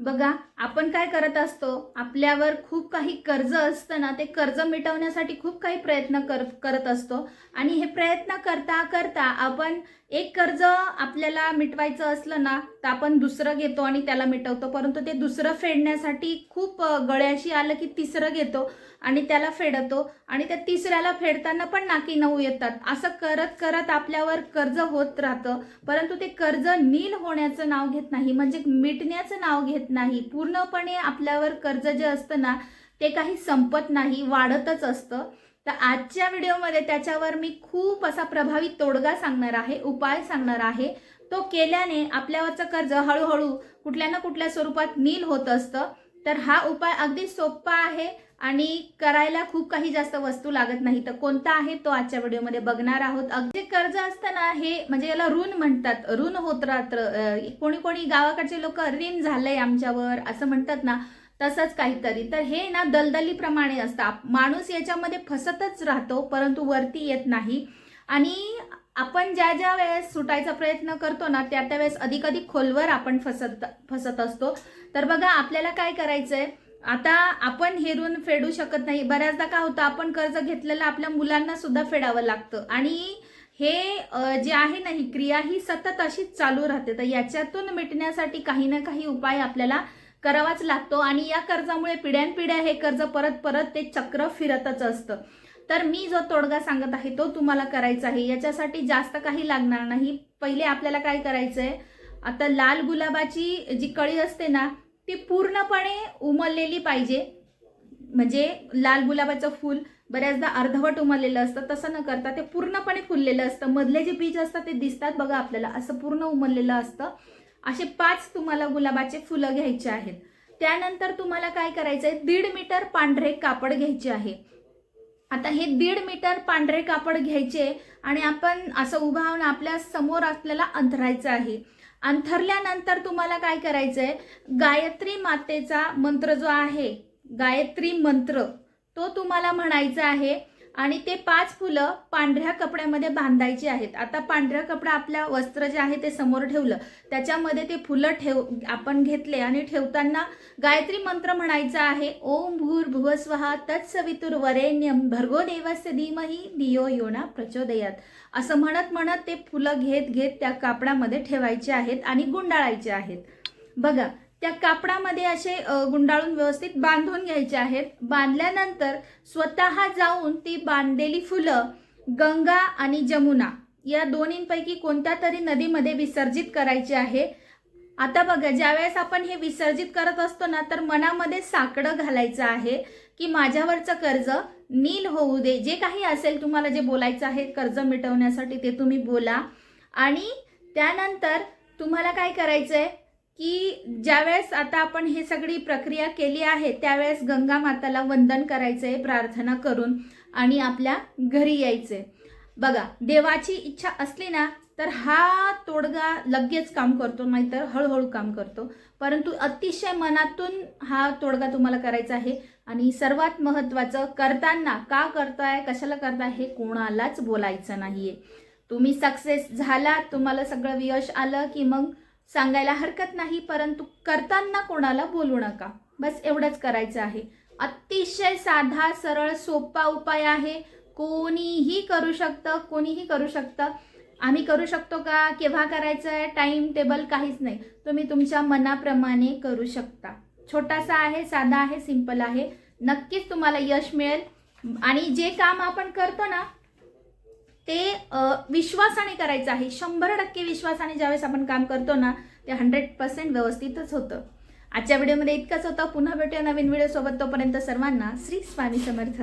बघा आपण काय करत असतो? आपल्यावर खूप काही कर्ज असतं ना ते कर्ज मिटवण्यासाठी खूप काही प्रयत्न कर करत असतो. आणि हे प्रयत्न करता करता आपण एक कर्ज आपल्याला मिटवायचं असलं ना तर आपण दुसरं घेतो आणि त्याला मिटवतो. परंतु ते दुसरं फेडण्यासाठी खूप गळ्याशी आलं की तिसरं घेतो आणि त्याला फेडतो. आणि त्या तिसऱ्याला फेडताना पण नाकी नऊ येतात. असं करत करत आपल्यावर कर्ज होत राहतं. परंतु ते कर्ज नील होण्याचं नाव घेत नाही. म्हणजे मिटण्याचं नाव घेत नाही. पूर्णपणे आपल्यावर कर्ज जे असतं ना ते काही संपत नाही वाढतच असतं. तर आजच्या व्हिडिओमध्ये त्याच्यावर मी खूप असा प्रभावी तोडगा सांगणार आहे उपाय सांगणार आहे. तो केल्याने आपल्यावरचं कर्ज हळूहळू कुठल्या ना कुठल्या स्वरूपात नील होत असतं. तर हा उपाय अगदी सोपा आहे. आणि करायला खूप काही जास्त वस्तू लागत नाही. तर कोणता आहे तो आजच्या व्हिडिओमध्ये बघणार आहोत. अगदी कर्ज असतं ना हे म्हणजे याला ऋण म्हणतात. ऋण होत रात्र कोणी कोणी गावाकडचे लोक ऋण झालंय आमच्यावर असं म्हणतात ना तसंच काहीतरी. तर हे ना दलदलीप्रमाणे असतं. माणूस याच्यामध्ये फसतच राहतो परंतु वरती येत नाही. आणि आपण ज्या ज्या वेळेस सुटायचा प्रयत्न करतो ना त्या त्या वेळेस अधिक अधिक खोलवर आपण फसत फसत असतो. तर बघा आपल्याला काय करायचंय? आता आपण हे ऋण फेडू शकत नाही. बऱ्याचदा काय होतं आपण कर्ज घेतलेलं आपल्या मुलांना सुद्धा फेडावं लागतं. आणि हे जे आहे ना ही क्रिया ही सतत अशीच चालू राहते. तर याच्यातून मिटण्यासाठी काही ना काही उपाय आपल्याला करावाच लागतो. आणि या कर्जामुळे पिढ्यानपिढ्या हे कर्ज परत परत ते चक्र फिरतच असतं. तर मी जो तोडगा सांगत आहे तो तुम्हाला करायचा आहे. याच्यासाठी जास्त काही लागणार नाही. पहिले आपल्याला काय करायचं आहे आता लाल गुलाबाची जी कळी असते ना ती पूर्णपणे उमललेली पाहिजे. म्हणजे लाल गुलाबाचं फूल बऱ्याचदा अर्धवट उमललेलं असतं तसं न करता ते पूर्णपणे फुललेलं असतं. मधले जे बीज असतात ते दिसतात बघा आपल्याला असं पूर्ण उमललेलं असतं. असे पाच तुम्हाला गुलाबाचे फुलं घ्यायचे आहेत. त्यानंतर तुम्हाला काय करायचं आहे दीड मीटर पांढरे कापड घ्यायचे आहे. आता हे दीड मीटर पांढरे कापड घ्यायचे आणि आपण असं उभा आपल्यासमोर आपल्याला अंथरायचं आहे. अंथरल्यानंतर तुम्हाला काय करायचं आहे गायत्री मातेचा मंत्र जो आहे गायत्री मंत्र तो तुम्हाला म्हणायचा आहे आणि ते पाच फुलं पांढऱ्या कपड्यामध्ये बांधायची आहेत. आता पांढऱ्या कपडा आपल्या वस्त्र जे आहे ते समोर ठेवलं. त्याच्यामध्ये ते फुलं ठेव आपण घेतले आणि ठेवताना गायत्री मंत्र म्हणायचा आहे ओम भूर भुवस्वहा तत्सवितुर वरेण्यम भर्गो देवस्य धीमही धियो योना प्रचोदयात. असं म्हणत म्हणत ते फुलं घेत घेत त्या कापडामध्ये ठेवायचे आहेत आणि गुंडाळायचे आहेत. बघा त्या कापडामध्ये असे गुंडाळून व्यवस्थित बांधून घ्यायचे आहेत. बांधल्यानंतर स्वतः जाऊन ती बांधलेली फुलं गंगा आणि जमुना या दोन्हींपैकी कोणत्या तरी नदीमध्ये विसर्जित करायची आहे. आता बघा ज्यावेळेस आपण हे विसर्जित करत असतो ना तर मनामध्ये साकडं घालायचं आहे की माझ्यावरचं कर्ज नील होऊ दे. जे काही असेल तुम्हाला जे बोलायचं आहे कर्ज मिटवण्यासाठी ते तुम्ही बोला. आणि त्यानंतर तुम्हाला काय करायचं आहे की ज्यावेळेस आता आपण हे सगळी प्रक्रिया केली आहे त्यावेळेस गंगा माताला वंदन करायचं आहे प्रार्थना करून आणि आपल्या घरी यायचंय. बघा देवाची इच्छा असली ना तर हा तोडगा लगेच काम करतो नाहीतर हळूहळू काम करतो. परंतु अतिशय मनातून हा तोडगा तुम्हाला करायचा आहे आणि सर्वात महत्त्वाचं करताना का करताय कशाला करताय हे कोणालाच बोलायचं नाहीये. तुम्ही सक्सेस झाला तुम्हाला सगळं यश आलं की मग सांगायला हरकत नाही परंतु करताना कोणाला बोलू नका. बस एवढंच करायचं आहे. अतिशय साधा सरळ सोपा उपाय आहे. कोणीही करू शकतं कोणीही करू शकतं. आम्ही करू शकतो का? केव्हा करायचं आहे टाईम टेबल काहीच नाही. तुम्ही तुमच्या मनाप्रमाणे करू शकता. छोटासा आहे साधा आहे सिंपल आहे. नक्कीच तुम्हाला यश मिळेल. आणि जे काम आपण करतो ना ते विश्वासाने करायचं आहे. शंभर टक्के विश्वासाने ज्यावेळेस आपण काम करतो ना ते हंड्रेड पर्सेंट व्यवस्थितच होतं. आजच्या व्हिडिओमध्ये इतकंच होतं. पुन्हा भेटूया नवीन व्हिडिओसोबत. तोपर्यंत सर्वांना श्री स्वामी समर्थ.